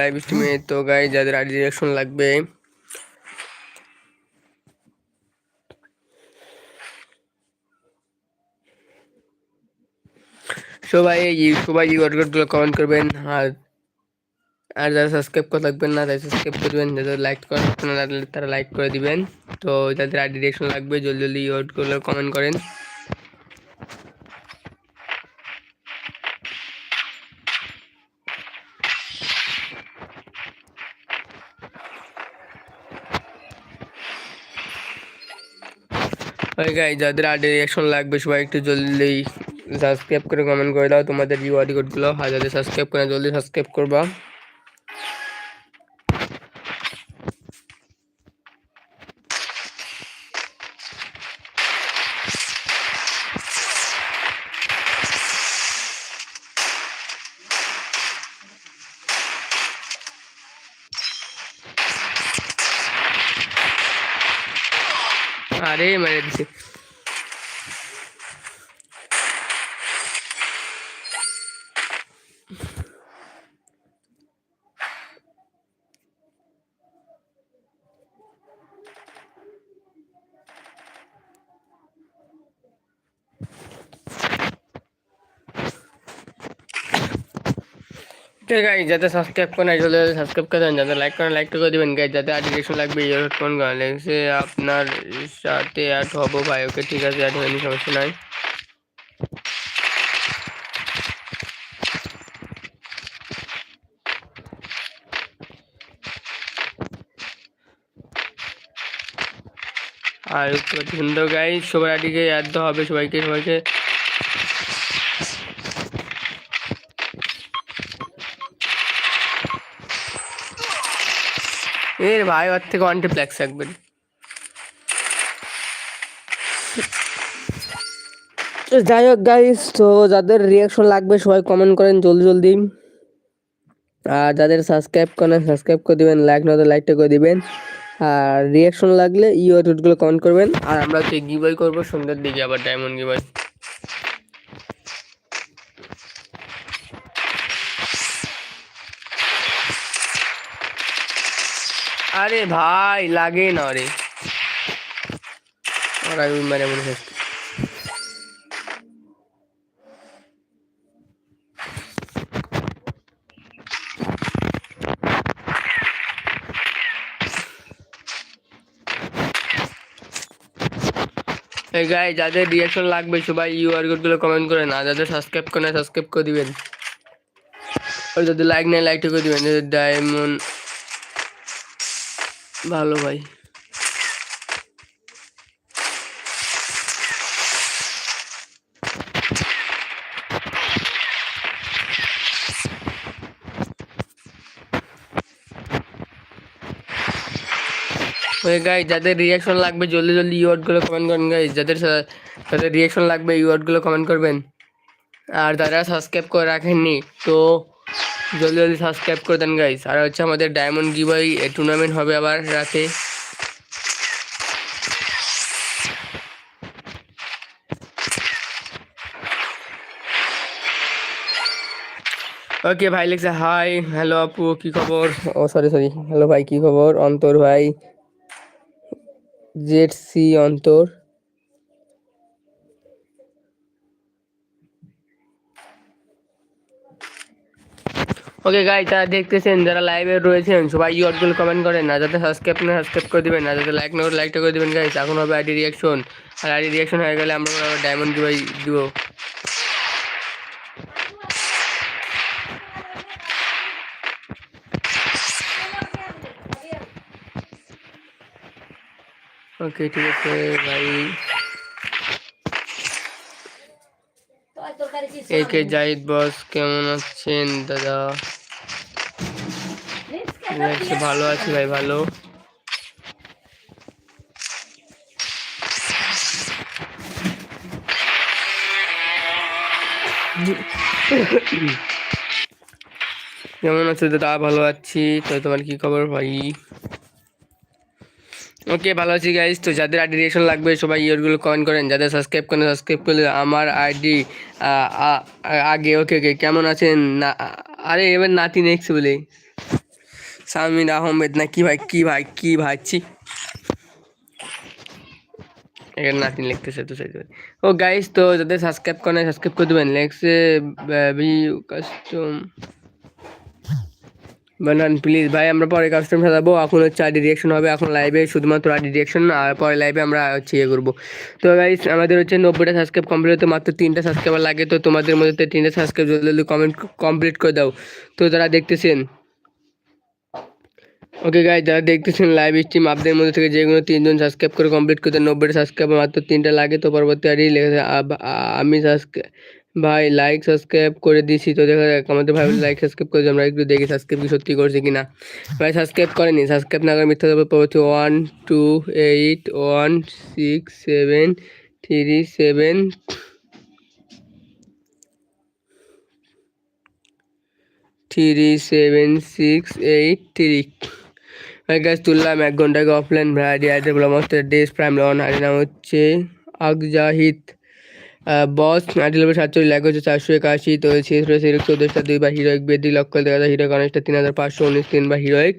Live স্ট্রিমে তো গাই যাদের ID direction লাগবে। সবাই সবাই এই ওয়ার্কআউটগুলো কমেন্ট করবেন। আর আর যারা সাবস্ক্রাইব করে থাকবেন না, তারা সাবস্ক্রাইব করে দেবেন। যাদের লাইক করেন তারা লাইক করে দিবেন। তো যাদের আইডি ডিরেকশন লাগবে, জলদি জলদি ওয়ার্ডগুলো কমেন্ট করেন। ওই গাই যাদের আর্টের রিয়াকশন লাগবে, সবাই একটু জলদি সাবস্ক্রাইব করে কমেন্ট করে দাও। তোমাদের রিওয়ার্ড কোডগুলো হাজারে সাবস্ক্রাইব করে জলদি সাবস্ক্রাইব করবা আরে মেরে দিছে ঠিক আছে যাতে সাবস্ক্রাইব করে না চলে সাবস্ক্রাইব করে দেন, যাতে লাইক করেন লাইকটা করে দেবেন গাইজ যাতে আর আর্টিফিকেশন লাগবে কোন গান সে আপনার সাথে অ্যাড হব ভাই ওকে ঠিক আছে অ্যাড হয়নি, সমস্যা নাই। আর সুন্দর গাই সবার আদিকে অ্যাড হবে সবাইকে সবাইকে। এর ভাই ওর থেকে ওয়ান্টিপ্লেক্স একবার তো যাই হোক গাইস তো যাদের রিয়াকশন লাগবে সবাই কমেন্ট করেন জলদি জলদি। আর যাদের সাবস্ক্রাইব করেন সাবস্ক্রাইব করে দিবেন লাইক না তো লাইকটা করে দিবেন। আর রিয়াকশন লাগলে ইউ গুলো কমেন্ট করবেন। আর আমরা হচ্ছে গিবই করব সন্ধ্যের দিকে আবার ডায়মন্ড গিবই আরে ভাই, লাগে না রে। মানে মনে হচ্ছে এই গাই যাদের রিয়াকশন লাগবে, সবাই ইউ আরগুলো কমেন্ট করেন আর যাদের সাবস্ক্রাইব করে সাবস্ক্রাইব করে দিবেন। আর যদি লাইক নেই লাইকটা করে দিবেন ডায়মন্ড ভালো ভাই। ওই গাই যাদের রিয়াকশন লাগবে, জলদি জলদি ইউয়ার্ডগুলো কমেন্ট করেন গাইজ যাদের যাদের রিয়াকশন লাগবে ইউয়ার্ডগুলো কমেন্ট করবেন। আর যারা সাবস্ক্রাইব করে রাখেননি, তো জলদি জলদি সাবস্ক্রাইব করে দেন গাইস আর হচ্ছে আমাদের ডায়মন্ড গিবই টুর্নামেন্ট হবে আবার রাতে। ওকে ভাই লিখছে হাই হ্যালো আপু, কি খবর? ও সরি সরি হ্যালো ভাই, কি খবর? অন্তর ভাই। জেড সি অন্তর। ওকে গাই তারা দেখতেছেন, যারা লাইভে রয়েছেন, সবাই ইয়টগুলো কমেন্ট করেন। না যাতে সাবস্ক্রাইব না সাবস্ক্রাইব করে দিবেন, না যাতে লাইক না করে লাইকটা করে দিবেন গাইস এখন হবে আইডি রিয়াকশন আর আইডি রিয়াকশন হয়ে গেলে আমরা ডায়মন্ড দিবাই দিব। ওকে ঠিক আছে ভাই এই কে জাহিদ বস কেমন আছেন দাদা? ভালো আছি ভাই ভালো। কেমন আছো দাদা? ভালো আছি। তো তোমার কি খবর ভাই? ওকে, ভালো আছি গাইজ তো যাদের আইডি রিয়েকশন লাগবে, সবাই ইয়েরগুলো কমেন্ট করেন। যাদের সাবস্ক্রাইব করেন সাবস্ক্রাইব করলে আমার আইডি আগে, ওকে ওকে, কেমন আছেন? না, আরে, এবার নাতি নেক্সট বলে। সামির আহমেদ, না কি ভাই কি ভাই, কি ভাইছি এখানে নাতিন লিখতেছে তো সেই ও গাইস তো যাদের সাবস্ক্রাইব করেন সাবস্ক্রাইব করে দেবেন। লেখছে বি কাস্টম বানান প্লিজ ভাই, আমরা পরে কাস্টম সাজাবো। এখন হচ্ছে আইডি রিয়াকশন হবে, এখন লাইভে শুধুমাত্র আইডি রিয়াকশন আর পরে লাইভে আমরা হচ্ছে ইয়ে করব। তো গাইস আমাদের হচ্ছে নব্বইটা সাবস্ক্রাইব কমপ্লিট হতে মাত্র তিনটা সাবস্ক্রাইবার লাগে, তো তোমাদের মধ্যে তিনটা সাবস্ক্রাইব জলদি জলদি কমেন্ট কমপ্লিট করে দাও। তো যারা দেখতেছেন ওকে গাই যারা দেখতেছেন লাইভ স্ট্রিম আপনাদের মধ্যে থেকে যেগুলো তিনজন সাবস্ক্রাইব করে কমপ্লিট করতে নব্বইটা সাবস্ক্রাইব মাত্র তিনটা লাগে, তো পরবর্তী আর লেখা আমি সাবস্ক্রাইব ভাই লাইক সাবস্ক্রাইব করে দিছি। তো দেখা যাক, আমাদের ভাই লাইক সাবস্ক্রাইব করে আমরা একটু দেখি সাবস্ক্রাইব কি সত্যি করছে কিনা। ভাই সাবস্ক্রাইব করেনি। সাবস্ক্রাইব না করে মিথ্যা দেবো পরবর্তী one two eight one six seven three seven three seven six eight three ভাই গাছ তুললাম এক ঘন্টাকে অফলাইন ভ্যারাইটি আইডি হচ্ছে ডেস প্রাইম লন আইডি নাম হচ্ছে আকজাহিদ বস আইডি লেভেল সাতচল্লিশ ল্যাক হচ্ছে চারশো একাশি, তো শেষ রয়েছে হিরো চৌদ্দশটা দুই বা হিরোইক বেদি লক্ষ দেখা যায় হিরো, গণেশটা তিন হাজার পাঁচশো উনিশ তিন বা হিরোইক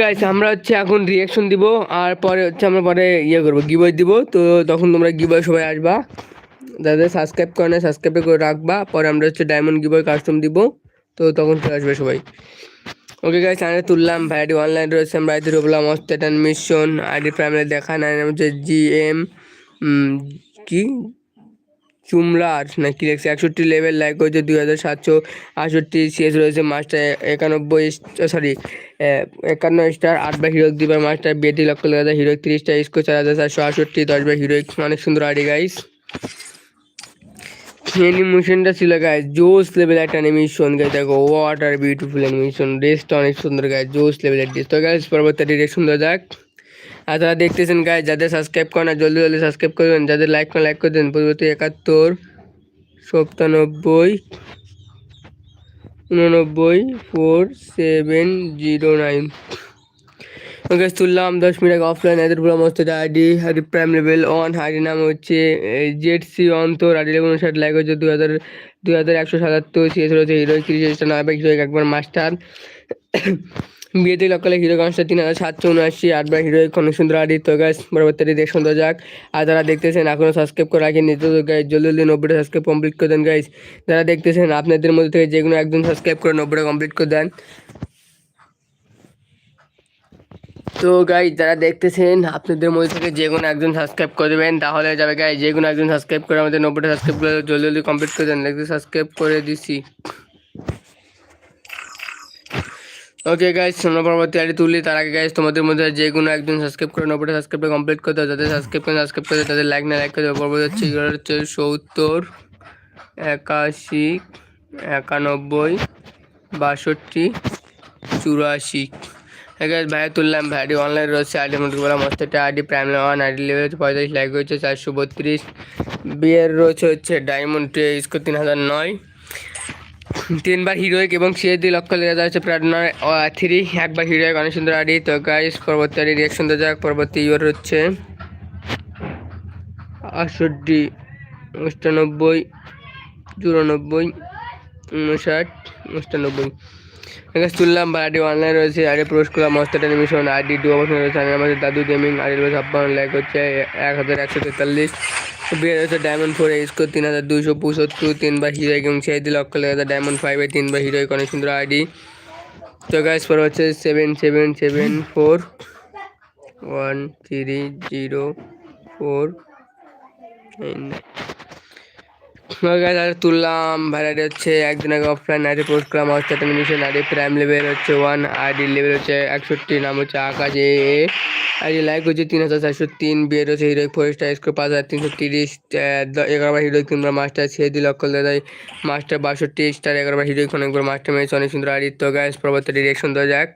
গাইস আমরা হচ্ছে এখন রিয়াকশন দিব, আর পরে হচ্ছে আমরা পরে ইয়ে করব গিবয় দিব, তো তখন তোমরা গিবয় সবাই আসবা। যাদের সাবস্ক্রাইব করে না সাবস্ক্রাইব করে রাখবা, পরে আমরা হচ্ছে ডায়মন্ড গিবয় কাস্টম দিব, তো তখন চলে আসবে সবাই। ওকে গাইস চ্যানেলে তুললাম ভাইডি অনলাইন রয়েছে, আমরা আইডি বললাম অস্টেটান মিশন আইডি প্রাইমারি দেখা নাই নাম হচ্ছে জি এম কি? চুমলার না কি লেখছে? একষট্টি লেভেল লাইক হয়েছে দুই হাজার সাতশো আটষট্টি সিএস রয়েছে মাস্টার একানব্বই সরি একান্ন স্টার আট বার হিরোইক দুবার মাস্টার বিয়েটি লক্ষ লেখা হিরোইক তিরিশটা স্কোর চার হাজার চারশো আটষট্টি, দশ বার হিরোইক অনেক সুন্দর আইডি গাইস অ্যানিমেশনটা ছিল গায়ে জোস লেভেল একটা অ্যানিমেশন গায়ে দেখো ওয়াটার বিউটিফুল অ্যানিমেশন ড্রেসটা অনেক সুন্দর গায়ে জোস লেভেলের ড্রেস তো গাইস পরবর্তী ডিরেক্ট সুন্দর যাক। আর তারা দেখতেছেন গায়ে যাদের সাবস্ক্রাইব করেন না, জলদি জলদি সাবস্ক্রাইব করবেন যাদের লাইক করেন লাইক করে দেন পরবর্তী একাত্তর, সপ্তানব্বই, উননব্বই four seven zero nine okay তুললাম দশ মিনিট আগে অফলাইন এদের পুরো মস্ত ID ID prime level one ID নাম হচ্ছে জেড সি অন্তর আইডি লেভেল উনষাট লাইক হচ্ছে দুই হাজার দুই হাজার একশো সাতাত্তর সিএস রয়েছে হিরো হিরো একবার মাস্টার বিয়েতে লক্কালে হিরো গানসটা তিন হাজার সাতশো উনআশি আটবার হিরো অনেক সুন্দর তো গাছ পরবর্তী দেখ সুন্দর যাক। আর যারা দেখতেছেন এখনও সাবস্ক্রাইব করে রাখেন তো গাইজ জলদি জলদি নব্বইটা সাবস্ক্রাইব কমপ্লিট করে দেন গাইজ যারা দেখতেছেন, আপনাদের মধ্যে থেকে যে কোনো একজন সাবস্ক্রাইব করে নব্বইটা কমপ্লিট করে দেন। তো গাই যারা দেখতেছেন, আপনাদের মধ্যে থেকে যে কোনো একজন সাবস্ক্রাইব করে দেবেন, তাহলে যাবে গাই যে কোনো একজন সাবস্ক্রাইব করে আমাদের নব্বইটা সাবস্ক্রাইব করে জলদি জলদি কমপ্লিট করে দেন। সাবস্ক্রাইব করে দিছি। ওকে গাইস আমরা পরবর্তী আইডি তুলি তার আগে গাইস তোমাদের মধ্যে যে কোনো একজন সাবস্ক্রাইব করে নব্বইটা সাবস্ক্রাইব কমপ্লিট করতে হবে যাদের সাবস্ক্রাইব করে সাবস্ক্রাইব করে তাদের লাইক না লাইক করে পরবর্তী হচ্ছে হচ্ছে সত্তর, একাশি, একানব্বই, বাষট্টি, চুরাশি। হ্যাঁ ভাইয়া তুললাম ভাইডি অনলাইন রয়েছে, আইডি মধ্যে বললাম মস্ত একটা ID prime one, ID level হচ্ছে পঁয়তাল্লিশ লাইক হচ্ছে চারশো বত্রিশ। বিয়ের রয়েছে হচ্ছে ডায়মন্ড স্কোর তিন হাজার নয়। তিনবার হিরোইক এবং সে দুই লক্ষ লেগে যাচ্ছে প্রার্থনা থ্রি একবার হিরোইক অনেক সুন্দর আইডি তো গাইস পরবর্তী আডি রিয়াকশন দেওয়া যাক। পরবর্তী ইউর হচ্ছে আটষট্টি অষ্টানব্বই চুরানব্বই, উনষাট অষ্টানব্বই তুললাম বা আইডি অনলাইন রয়েছে। আইডি প্রবেশ করলাম মস্তার অ্যানিমেশন আইডি ডু অবস্থান রয়েছে। আমি আমাদের দাদু গেমিং আইডি রয়েছে ছাপ্পান্ন লাইক হচ্ছে এক হাজার একশো তেতাল্লিশ। রয়েছে ডায়মন্ড ফোর স্কোর তিন হাজার দুশো পঁচাত্তর তিনবার হিরো এবং সেই দিন লক্ষ লেগে ডায়মন্ড ফাইভে তিনবার হিরো অনেক সুন্দর আইডি তো গাইস পর হচ্ছে seven seven seven four one three zero four guys আর তুললাম। ভ্যারাইটি হচ্ছে একদিন আগে অফলাইন আইডি পোস্ট করলাম হচ্ছে মিশন আইডি প্রাইম লেভেল হচ্ছে ওয়ান আইডি লেভেল হচ্ছে একষট্টি, নাম হচ্ছে আকাশ। এ আইডি লাইক হচ্ছে তিন হাজার চারশো তিন, বিয়ের হচ্ছে হিরো ফোর স্টার স্কোর পাঁচ হাজার তিনশো তিরিশ এগারোবার হিরো তিনবার মাস্টার ছেড়ে দুই লক্ষ দেয়। মাস্টার বাষট্টি স্টার এগারোবার হিরো অনেকবার মাস্টার মেয়েছে অনেক সুন্দর তো গাইস পরবর্তী ডিরেকশন দেওয়া যাক।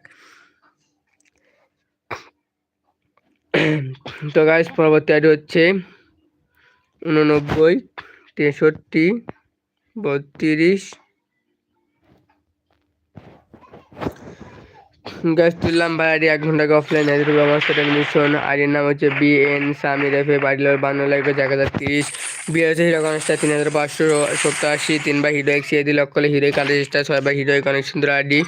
তো গাইস পরবর্তী আইডি হচ্ছে উননব্বই। তেষট্টি, বত্রিশ। গ্যাস তুললাম ভাই আইডি এক ঘণ্টা অফলাইন আমার সাথে মিশন আইডির নাম হচ্ছে B N Samir F A বাড়ির বান্ন লাখ এক হাজার তিরিশ। হচ্ছে হিরো কনেক্সটা তিন হাজার পাঁচশো সত্তর আশি। তিনবার হিরো এক্স দিয়ে লক করলে হিরো কালেজটা ছয়বার হিরো অনেক সুন্দর আইডি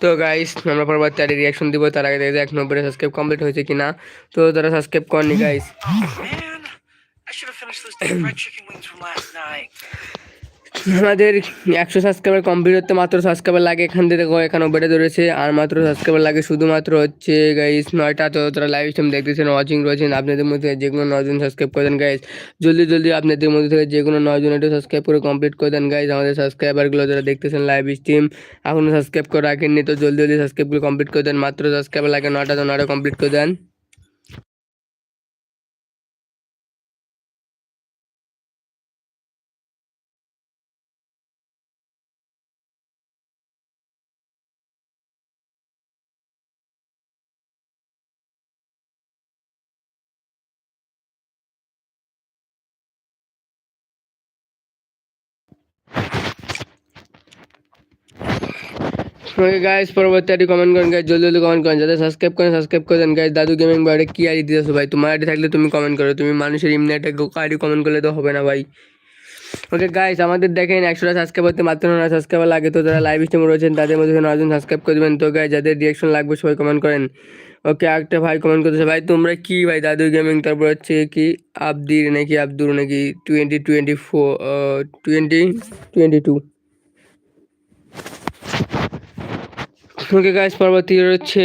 তো গাইস আমরা পরবর্তী আইডি রিয়াকশন দিব। তার আগে দেখতে এক নম্বরে সাবস্ক্রাইব কমপ্লিট হয়েছে কিনা। তো তারা সাবস্ক্রাইব করনি গাইস আমাদের একশো সাবস্ক্রাইবার কমপ্লিট হতে মাত্র সাবস্ক্রাইবার লাগে, এখান থেকে এখানে বেড়ে ধরেছে। আর মাত্র সাবস্ক্রাইবার লাগে শুধুমাত্র হচ্ছে গাইস নয়টা তো তারা লাইভ স্ট্রিম দেখতেছেন ওয়াচিং রয়েছেন, আপনাদের মধ্যে যে কোনো নজন সাবস্ক্রাইব করে দেন গাইস জলদি জলদি আপনাদের মধ্যে থেকে যে কোনো নজন একটু সাবস্ক্রাইব করে কমপ্লিট করে দেন গাইস আমাদের সাবস্ক্রাইবারগুলো যারা দেখতেছেন লাইভ স্ট্রিম এখনও সাবস্ক্রাইব করে রাখেননি, তো জলদি জলদি সাবস্ক্রাইবগুলো কমপ্লিট করে দেন। মাত্র সাবস্ক্রাইবার লাগে নয়টা তো নয়টা কমপ্লিট করে দেন। ওকে গাইস পরবর্তী আইডি কমেন্ট করেন গাইস জলদি জলদি কমেন্ট করেন যাদের সাবস্ক্রাইব করেন সাবস্ক্রাইব করে দেন। গাইস দাদু গেমিং বাইরে কি আইডি দিতেছো ভাই? তোমার আইডি থাকলে তুমি কমেন্ট করো। তুমি মানুষের এমনি একটা আইডি কমেন্ট করলে তো হবে না ভাই। ওকে গাইস আমাদের দেখেন একশোটা সাবস্ক্রাইব করতে মাত্র নয় সাবস্ক্রাইবার লাগে। তো যারা লাইভ স্ট্রিমে রয়েছেন, তাদের মধ্যে নয়জন সাবস্ক্রাইব করে দেবেন। তো গাইস যাদের রিয়াকশন লাগবে, সবাই কমেন্ট করেন। ওকে একটা ভাই কমেন্ট করতেছে, ভাই, তোমরা কি ভাই দাদু গেমিং তারপর হচ্ছে কি, আবদির নাকি আব্দুর নাকি twenty twenty four twenty twenty two okay গাছ পরবর্তী হচ্ছে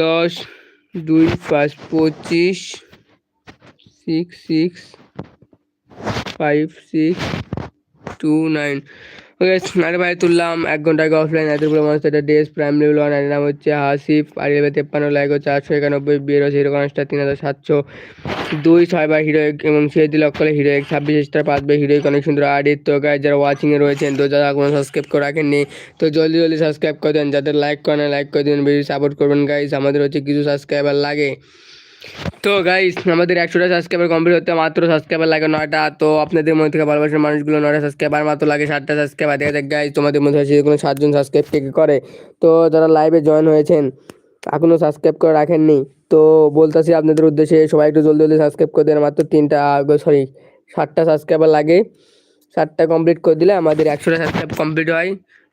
দশ দুই পাঁচ পঁচিশ six six five six two nine আরে ভাই তুললাম এক ঘণ্টা আগে অফলাইন এত বলে মানুষ এটা ডেস প্রাইম লেভেল ওয়ান নাম হচ্ছে হাসিফ আর এবার তেপ্পান্ন লাইক আটশো একানব্বই বিয়ের হচ্ছে হিরো কনস্টার তিন হাজার সাতশো। দুই, ছয় বার হিরো এবং সে দিল করে হিরো এক ছাব্বিশ স্টার পাঁচ বার হিরো অনেক সুন্দর আডিত তো গায়ে যারা ওয়াচিংয়ে রয়েছেন, তো যারা কোনো সাবস্ক্রাইব করে রাখেননি, তো জলদি জলদি সাবস্ক্রাইব করে দেন, যাদের লাইক করে না লাইক করে দেবেন বেশি সাপোর্ট করবেন গাইজ আমাদের হচ্ছে কিছু সাবস্ক্রাইবার লাগে। তো গাইস আমাদের একশোটা সাবস্ক্রাইবার কমপ্লিট হতে মাত্র সাবস্ক্রাইবার লাগে নয়টা। তো আপনাদের মধ্যে থেকে ভালোবাসার মানুষগুলো নয়টা সাবস্ক্রাইবার মাত্র লাগে ষাটটা সাবস্ক্রাইবার দেখা যাক গাইস তোমাদের মধ্যে আছে কোনো সাতজন সাবস্ক্রাইব কে করে। তো যারা লাইভে জয়েন হয়েছেন এখনও সাবস্ক্রাইব করে রাখেননি, তো বলতেছি আপনাদের উদ্দেশ্যে, সবাই একটু জলদি জলদি সাবস্ক্রাইব করে দেন, মাত্র তিনটা সরি ষাটটা সাবস্ক্রাইবার লাগে। ষাটটা কমপ্লিট করে দিলে আমাদের একশোটা সাবস্ক্রাইব কমপ্লিট হয়।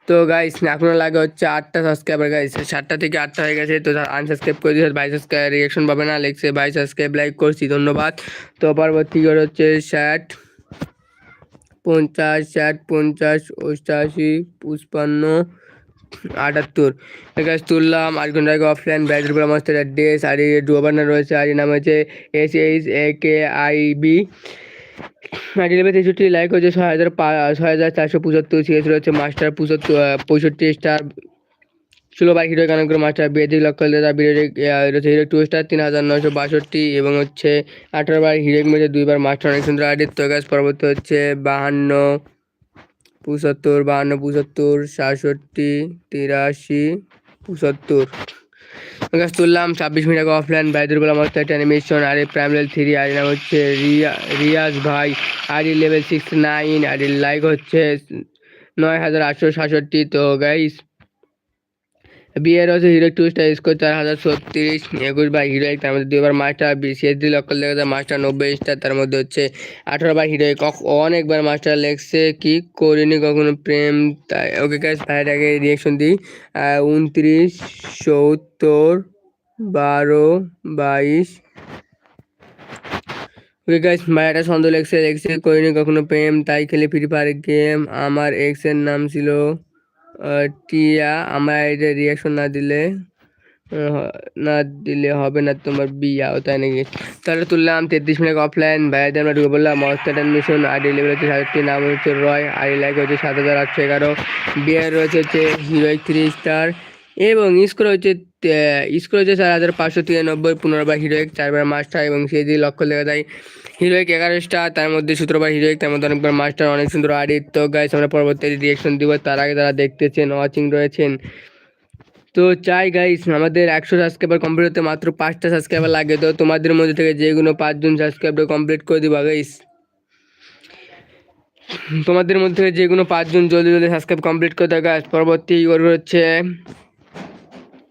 তো গাইস এখনও লাগে হচ্ছে আটটা সাবস্ক্রাইবার গাইস সাতটা থেকে আটটা হয়ে গেছে, তো আনসাবস্ক্রাইব করে দিয়েছে বাই সাবস্ক্রাইব রিয়াকশন পাবে না, লেখছে বাই সাবস্ক্রাইব লাইক করছি, ধন্যবাদ। তো পরবর্তী করে হচ্ছে ষাট, পঞ্চাশ ষাট, পঞ্চাশ, অষ্টাশি পুষ্পান্ন আটাত্তর। গাছ তুললাম, আট ঘণ্টা আগে অফলাইন ব্যাচের উপর ড্রেস আর ডুয়াবার্নার রয়েছে, আর নাম হচ্ছে S H A K I B ID level তেষট্টি লাইক হচ্ছে ছয় হাজার ছয় হাজার চারশো পঁচাত্তর সিএস রয়েছে মাস্টার পঁচাত্তর পঁয়ষট্টি স্টার ষোলো বাইক হিরো কানক মাস্টার বেদিক লক্ষ্য তার হিরো টু স্টার তিন হাজার নয়শো বাষট্টি এবং হচ্ছে আঠারো বার হিরোক মেঝে দুইবার মাস্টার অনেক সুন্দর আদিত্য গাছ পরবর্তী হচ্ছে বাহান্ন, পঁচাত্তর বাহান্ন, পঁচাত্তর, সাতষট্টি, তিরাশি, পঁচাত্তর। তুললাম ছাব্বিশ মিনিট আগে অফলাইন বাইদুর বলা মতো একটা অ্যানিমেশন আর এই প্রাইম লেভেল থ্রি আর নাম হচ্ছে রিয়া রিয়াজ ভাই, আর লেভেল সিক্স নাইন আর লাইক হচ্ছে নয় হাজার আটশো সাতষট্টি। তো গাইস বিয়ের হচ্ছে হিরো টু স্টার স্কোর চার হাজার ছত্রিশ, একুশ বার হিরো এক তার মধ্যে দুইবার মাস্টার বিসিএস দুই লক্ষ লেগেছে মাস্টার নব্বই স্টার তার মধ্যে হচ্ছে আঠারো বার হিরো এক অনেকবার মাস্টার লেগছে কি করিনি কখনো প্রেম, তাই ওকে গাইস ভাইয়ের আগে রিয়েকশন দিই উনত্রিশ, সত্তর, বারো, বাইশ। ওকে গাইস ভাইয়াটা সন্দেহ লেগছে লেগছে করিনি কখনো প্রেম, তাই খেলে ফ্রি ফায়ার গেম আমার এক্সের নাম ছিল টিয়া আমার এটা রিয়াকশন না দিলে না দিলে হবে না তোমার বিয়া ও তাই নাকি? তাহলে তুললাম তেত্রিশ মিনিট অফলাইন ভাইয়াদের আমরা ঢুকে বললাম মস্টার মিশন আর ডেলিভারি হচ্ছে সাতটি নাম হচ্ছে রয় আর লাইক হচ্ছে সাত হাজার আটশো এগারো, বিয়ার রয়েছে হচ্ছে হিরোইক থ্রি স্টার এবং স্কোর হচ্ছে স্কোর হচ্ছে চার হাজার পাঁচশো তিরানব্বই পনেরোবার হিরোইক, চারবার মাস্টার এবং সেই দিয়ে লক্ষ্য লেগে দেয় হিরোইক এগারো স্টার তার মধ্যে সতেরোবার হিরোইক, তার মধ্যে অনেকবার মাস্টার, অনেক সুন্দর আদিত্য। গাইস আমরা পরবর্তী রিয়েকশন দিব, তার আগে তারা দেখতেছেন ওয়াচিং রয়েছেন। তো চাই গাইস আমাদের একশো সাবস্ক্রাইবার কমপ্লিট হতে মাত্র পাঁচটা সাবস্ক্রাইবার লাগে, তো তোমাদের মধ্যে থেকে যে কোনো পাঁচজন সাবস্ক্রাইবার কমপ্লিট করে দিবা গাইস তোমাদের মধ্যে যে কোনো পাঁচজন জলদি জলদি সাবস্ক্রাইব কমপ্লিট করে দেয় গাইস পরবর্তী হচ্ছে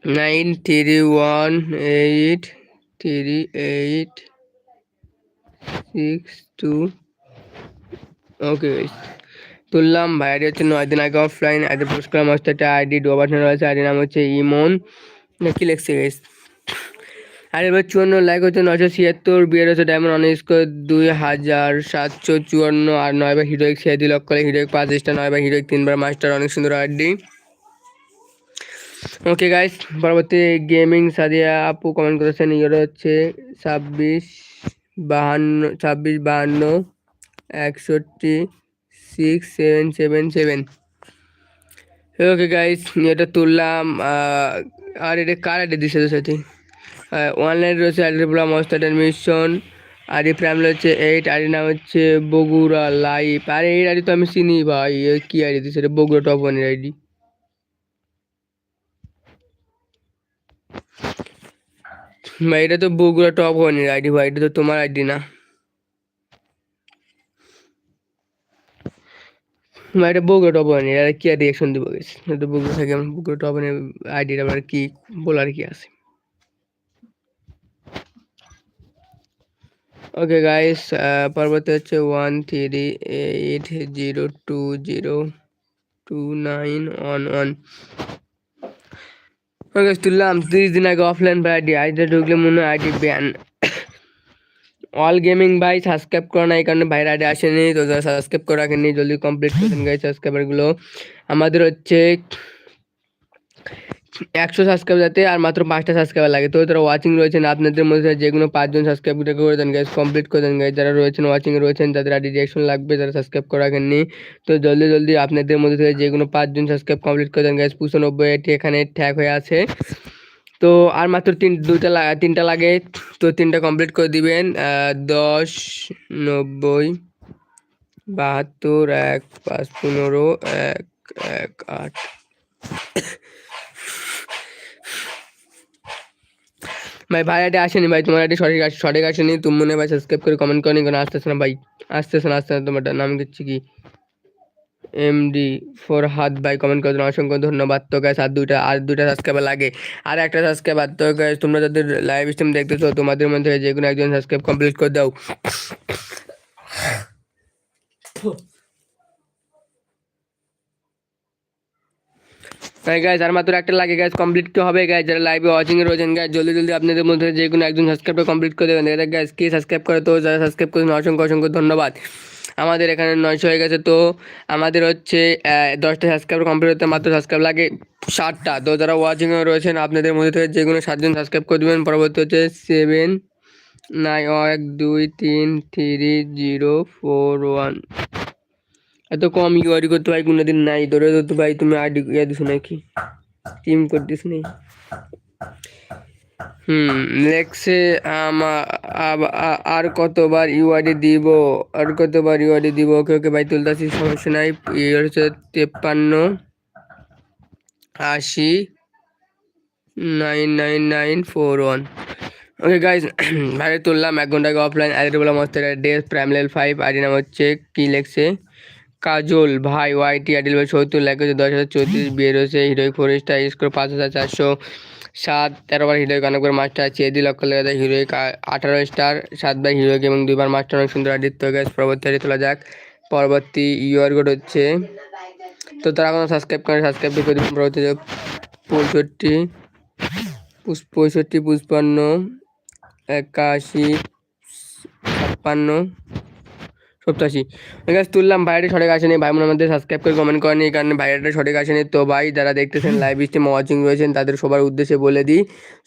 nine three one eight three eight six two okay তুললাম ভাই আইডি হচ্ছে নয় দিন আগে অফলাইন আইডি পোস্ট করলাম হচ্ছে একটা আইডি ডোবাটানো রয়েছে আইডি নাম হচ্ছে ইমন। না কি লিখছে গেস আর এবার চুয়ান্ন লাইক হচ্ছে নশো ছিয়াত্তর, বিয়ের হচ্ছে ডায়মন্ড অন স্কোর দুই হাজার সাতশো চুয়ান্ন, আর নয়বার হিরোইক ছিয়া দুই লক্ষ হিরোইক পাঁচ স্টার নয়বার হিরোইক তিনবার মাস্টার অনেক সুন্দর আইডি ওকে গাইস পরবর্তী গেমিং সাদিয়া আপু কমেন্ট করেছেন ইয়ের হচ্ছে ছাব্বিশ বাহান্ন ছাব্বিশ বাহান্ন, একষট্টি six seven seven seven okay guys এটা তুললাম আর এটা কার আইডি দিছে তো সাথে অনলাইন রয়েছে বললাম মস্তাডের মিশন আইডি প্রাইম হচ্ছে এইট আইডি নাম হচ্ছে বগুড়া লাইভ আরে এই আইডি তো আমি চিনি ভাই কি আইডি দিছে? এটা বগুড়া টপ ওয়ানের আইডি এটা তো বগুড়া টপ হয়নি, আইডি ভাই, এটা তো তোমার আইডি না। এটা বগুড়া টপ ওয়ানের আর কি রিয়াকশন দেবো গেছি এটা বগুড়া থেকে আমার বগুড়া টপ ওয়ানের আইডিটা আবার কি বলার কি আছে? ওকে গাইস পর্বত হচ্ছে one three eight zero two zero two nine one one okay তুললাম তিরিশ দিন আগে অফলাইন ভাই আইডি আইডিটা ঢুকলে মনে হয় আইডি ব্যান অল গেমিং ভাই সাবস্ক্রাইব করো না, এই কারণে ভাইয়ের আইডি আসেনি, তো সাবস্ক্রাইব করে রাখেনি জলদি কমপ্লিট করে দিন গাই সাবস্ক্রাইবারগুলো আমাদের হচ্ছে একশো সাবস্ক্রাইব যাতে আর মাত্র পাঁচটা সাবস্ক্রাইবার লাগে। তো যারা ওয়াচিং রয়েছেন, আপনাদের মধ্যে যে কোনো পাঁচজন সাবস্ক্রাইব করে দেন গাইজ কমপ্লিট করে দেন গাইজ যারা রয়েছেন ওয়াচিং রয়েছেন, তাদের আইডি রিয়াকশন লাগবে, যারা সাবস্ক্রাইব করে রাখেননি তো জলদি জলদি আপনাদের মধ্যে থেকে যে কোনো পাঁচজন সাবস্ক্রাইব কমপ্লিট করে দেন গাইজ পঁচানব্বই এটি এখানে ট্যাগ হয়ে আছে। তো আর মাত্র তিন দুটা তিনটা লাগে। তো তিনটা কমপ্লিট করে দিবেন। দশ, নব্বই, বাহাত্তর, এক, পাঁচ, পনেরো, এক এক, আট। ভাই ভাই আইডি আসেনি ভাই, তোমার আইডি সঠিক আস- সঠিক আসেনি। তুমি মনে ভাই সাবস্ক্রাইব করে কমেন্ট করেনি, কেন আসতেছে না ভাই? আসতেছে না আসতেছে না তোমার নাম দিচ্ছি কি? এমডি ফোর হাত ভাই কমেন্ট করে অসংখ্য ধন্যবাদ। তো গ্যাস আর দুইটা আর দুইটা সাবস্ক্রাইবার লাগে। আর একটা সাবস্ক্রাইবার তো গ্যাস তোমরা যাদের লাইভ স্ট্রিম দেখতেছো, তোমাদের মধ্যে যে কোনো একজন সাবস্ক্রাইব কমপ্লিট করে দাও। তাই গাইজ আর মাত্র একটা লাগে গাইজ কমপ্লিট তো হবে গাইজ যারা লাইভে ওয়াচিং এ রয়েছেন গাইজ জলদি জলদি আপনাদের মধ্যে যে কোনো একজন সাবস্ক্রাইবটা কমপ্লিট করে দেবেন। দেখ গাইজ কে সাবস্ক্রাইব করে? তো যারা সাবস্ক্রাইব করেছেন, অসংখ্য অসংখ্য ধন্যবাদ। আমাদের এখানে নয়শো হয়ে গেছে, তো আমাদের হচ্ছে দশটা সাবস্ক্রাইব কমপ্লিট হতে মাত্র সাবস্ক্রাইব লাগে ষাটটা। তো যারা ওয়াচিং এ রয়েছেন, আপনাদের মধ্যে থেকে যে কোনো সাতজন সাবস্ক্রাইব করে দেবেন। পরবর্তী হচ্ছে সেভেন নাইন এক, দুই, তিন থ্রি জিরো ফোর ওয়ান এত কম ইউআইডি করতে ভাই কোনোদিন নাই। ধরে ধরতে ভাই, তুমি আইডি ইয়ে দিছো নাকি? টিম করতেছ নেই হুম লেখছে আমা- আর কতবার ইউআইডি দিব, আর কতবার ইউআইডি দিব? ওকে ওকে ভাই তুলতাছি, সমস্যা নাই। হচ্ছে তেপ্পান্ন, আশি nine nine nine four one okay guys ভাই, তুললাম। এক ঘণ্টা আগে অফলাইন আইডি বললাম হচ্ছে ডেস, প্রাইম লেভেল ফাইভ আইডি নাম হচ্ছে, কী লেখছে? কাজল, ভাই ওয়াইটি আইডি লেভেল সত্তর, লেখা দশ হাজার চৌত্রিশ বিয়ে রয়েছে হিরোইক ফোর স্টার স্কোর পাঁচ হাজার চারশো সাত, তেরো তেরোবার হিরোইক অনেকবার মাস্টার আছে দুই লক্ষ লেখা যায় হিরোইক আঠারো স্টার, সাত সাতবার হিরোইক এবং দুইবার মাস্টার, অনেক সুন্দর আদিত্য গ্যাস পরবর্তী তোলা যাক, পরবর্তী ইউআর কোড হচ্ছে, তো তারা কোনো সাবস্ক্রাইব করে সাবস্ক্রাইব করে দেবেন, পরবর্তী পঁয়ষট্টি পঁয়ষট্টি, পুষ্পান্ন, একাশি, ছাপ্পান্ন সপ্তাশি। গাছ তুললাম ভাইয়াটা সঠিক আসেনি। ভাই বোন আমাদের সাবস্ক্রাইব করে কমেন্ট করেনি এই কারণে ভাইয়াটা সঠিক আসেনি। তো ভাই যারা দেখতেছেন লাইভ স্ট্রিম ওয়াচিং রয়েছেন তাদের সবার উদ্দেশ্যে বলে দিই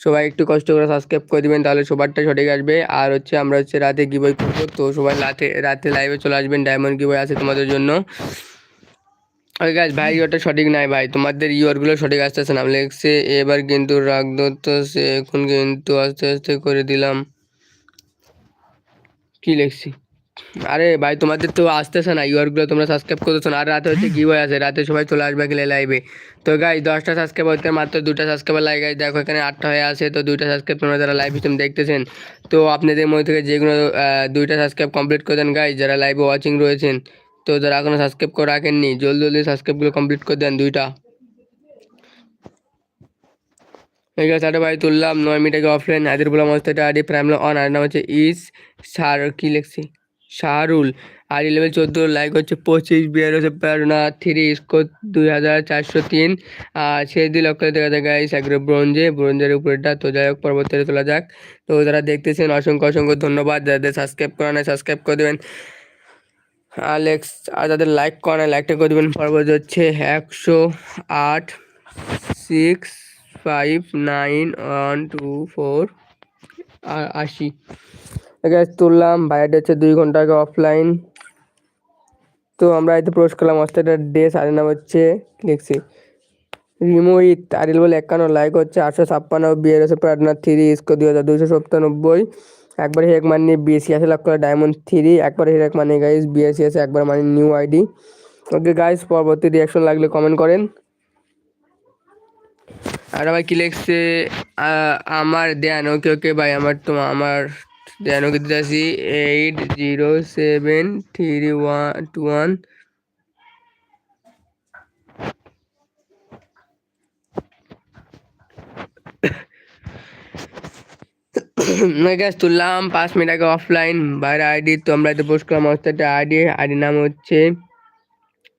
সবাই একটু কষ্ট করে সাবস্ক্রাইব করে দিবেন তাহলে সবারটা সঠিক আসবে। আর হচ্ছে আমরা হচ্ছে রাতে গিবই করব তো সবাই রাতে রাতে লাইভে চলে আসবেন ডায়মন্ড গিবই আছে তোমাদের জন্য। ওই গাছ ভাই ওটা সঠিক নাই ভাই তোমাদের ইয়রগুলো সঠিক আসতেছে না লেগছে এবার কিন্তু রাগ ধরতে সে এখন কিন্তু আস্তে আস্তে করে দিলাম। কি লিখছি? আরে ভাই তোমাদের তো আসতেছে না ইউআরগুলো তোমরা সাবস্ক্রাইব করতেছো না। আর রাতে হচ্ছে কি হয়ে আছে রাতে সবাই চলে আসবে গেলে লাইভে তো গাই দশটা সাবস্ক্রাইব হতে মাত্র দুটা সাবস্ক্রাইবার লাগে গাইজ দেখো এখানে আটটা হয়ে আছে তো দুইটা সাবস্ক্রাইব তোমরা যারা লাইভ স্ট্রিম দেখতেছেন তো আপনাদের মধ্যে থেকে আহ, দুইটা সাবস্ক্রাইব কমপ্লিট করে দেন। গাইজ যারা লাইভে ওয়াচিং রয়েছেন তো যারা এখনও সাবস্ক্রাইব করে রাখেননি জলদি জলদি সাবস্ক্রাইবগুলো কমপ্লিট করে দেন দুইটা। ঠিক আছে আরে ভাই তুললাম নয় মিটাকে অফলাইন আদির বললাম হচ্ছে এটা আডি প্রাইম অন আর নাম হচ্ছে ইস সার কি লিখছি? শাহরুল আর লেভেল চোদ্দ লাইক হচ্ছে পঁচিশ বিয়ার হচ্ছে প্রেরণা থ্রি স্কোর দুই হাজার চারশো তিন। আর সেই দুই লক্ষ দেখা যায় গাইস একবারে ব্রোঞ্জে। ব্রোঞ্জের উপরেটা তো যাই হোক পরবর্তীতে তোলা যাক। তো যারা দেখতেছেন, অসংখ্য অসংখ্য ধন্যবাদ। যাদের সাবস্ক্রাইব করা নাই সাবস্ক্রাইব করে দেবেন। আলেক্স আর যাদের লাইক করা নাই লাইকটা করে দেবেন। পরবর্তী হচ্ছে একশো আট six five nine one two four আশি। গ্যাস তুললাম, বাইরে হচ্ছে দুই ঘণ্টা আগে অফলাইন তো আমরা এতে প্রবেশ করলাম অস্ট্রেলিয়ার ডেস আর নাম হচ্ছে, লিখছি রিমোইত আরিল বলে একান্ন লাইক হচ্ছে, আটশো ছাপ্পান্ন, বিয়ের হচ্ছে প্রার্থনা থ্রি ইস্কো দুই হাজার দুশো সপ্তানব্বই। একবার হেক মানি বিএসসি আছে লাখ করে ডায়মন্ড থ্রি একবার হেক মানি গাইস বিএসসি আছে একবার মানে নিউ আইডি ওকে গাইস পরবর্তী রিয়াকশন লাগলে কমেন্ট করেন। আর ভাই কি লিখছে? আমার দেন ওকে ওকে ভাই আমার তো আমার আসি eight zero seven three one two one guys তুললাম, পাঁচ মিনিট আগে অফলাইন বাইরে আইডি তো আমরা এতে পোস্ট করলাম আইডি আইডির নাম হচ্ছে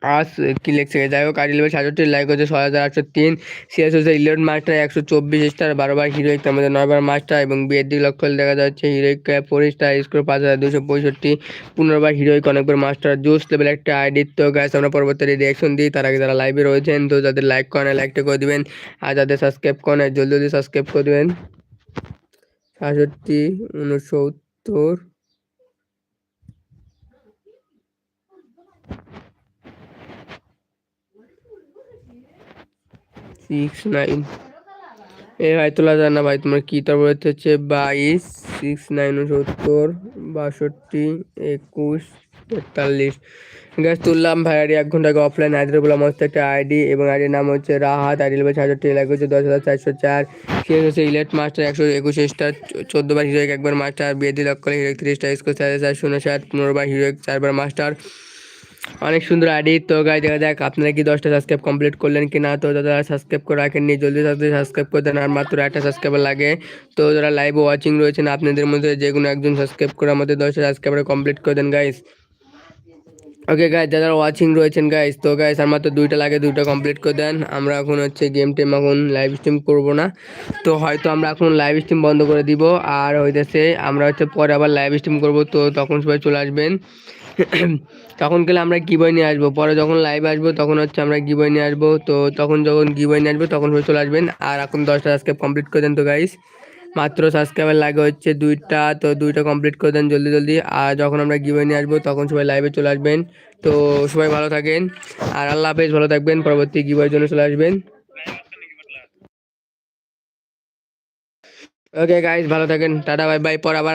আস কি লিখছে? যাই হোক আইডি লেভেল সাতষট্টি লাইক হচ্ছে ছয় হাজার আটশো তিন সিএস হচ্ছে ইলেভেন মাস্টার একশো চব্বিশ স্টার বারোবার হিরোইক তার মধ্যে নয়বার মাস্টার এবং বিয়ের দিক লক্ষ্য দেখা যাচ্ছে হিরোইক ফোর স্টার স্কোর পাঁচ হাজার দুশো পঁয়ষট্টি পনেরোবার হিরোইক অনেকবার মাস্টার জুস লেভেল একটা আইডি তো গ্যাস আমরা পরবর্তী রিয়াকশন দিই, তার আগে যারা লাইভে রয়েছেন, তো যাদের লাইক করেন লাইকটা করে দিবেন, আর যাদের সাবস্ক্রাইব করেন, জলদি জলদি সাবস্ক্রাইব করে দেবেন। সাতষট্টি, উনসত্তর। সিক্স নাইন এ ভাই, তোলা যায় না ভাই, তোমার কী তারপর হচ্ছে? বাইশ সিক্স নাইন উনসত্তর বাষট্টি, একুশ, তেতাল্লিশ। গ্যাস তুললাম ভাই আইডি এক ঘণ্টা আগে অফলাইন আইডির বললাম হচ্ছে একটা আইডি এবং আইডির নাম হচ্ছে রাহাত, আইডি লেভেল সাতষট্টি এলাকা হচ্ছে দশ হাজার চারশো চার। শেষ হচ্ছে ইলেট মাস্টার একশো একুশ স্টার চোদ্দ বার হিরোইক একবার মাস্টার বিয়ে দিল করে হিরোইক তিরিশ স্টার স্কোর চার হাজার শূন্য ষাট পনেরো বার হিরোইক চারবার মাস্টার অনেক সুন্দর আইডি। তো গাই দেখা যাক আপনারা কি দশটা সাবস্ক্রাইব কমপ্লিট করলেন কি না? তো যারা সাবস্ক্রাইব করে রাখেননি, জলদি জলদি সাবস্ক্রাইব করে দেন। আর মাত্র একটা সাবস্ক্রাইবার লাগে। তো যারা লাইভ ওয়াচিং রয়েছেন, আপনাদের মধ্যে যে কোনো একজন সাবস্ক্রাইব করে আমাদের দশটা সাবস্ক্রাইবার কমপ্লিট করে দেন গাইস ওকে গাইস যারা ওয়াচিং রয়েছেন গাইস তো গাইস আর মাত্র দুইটা লাগে, দুইটা কমপ্লিট করে দেন। আমরা এখন হচ্ছে গেম টেম এখন লাইভ স্ট্রিম করব না। তো হয়তো আমরা এখন লাইভ স্ট্রিম বন্ধ করে দিব। আর হইতেছে, আমরা হচ্ছে পরে আবার লাইভ স্ট্রিম করব। তো তখন সবাই চলে আসবেন। তখন গেলে আমরা গিবই নিয়ে আসব। পরে যখন লাইভ আসব, তখন হচ্ছে আমরা গিবই নিয়ে আসব। তো তখন যখন গিবই নিয়ে আসব, তখন চলে আসবেন। আর এখন দশটা সাবস্ক্রাইব কমপ্লিট করে দেন তো গাইস মাত্র সাবস্ক্রাইবার লাগে হচ্ছে দুইটা, তো দুইটা কমপ্লিট করে দেন জলদি জলদি। আর যখন আমরা গিবই নিয়ে আসব, তখন সবাই লাইভে চলে আসবেন। তো সবাই ভালো থাকেন। আর আল্লাহ হাফেজ, ভালো থাকবেন। পরবর্তী গিবয়ের জন্য চলে আসবেন। ওকে গাইস ভালো থাকেন। টাটা বাই বাই পর আবার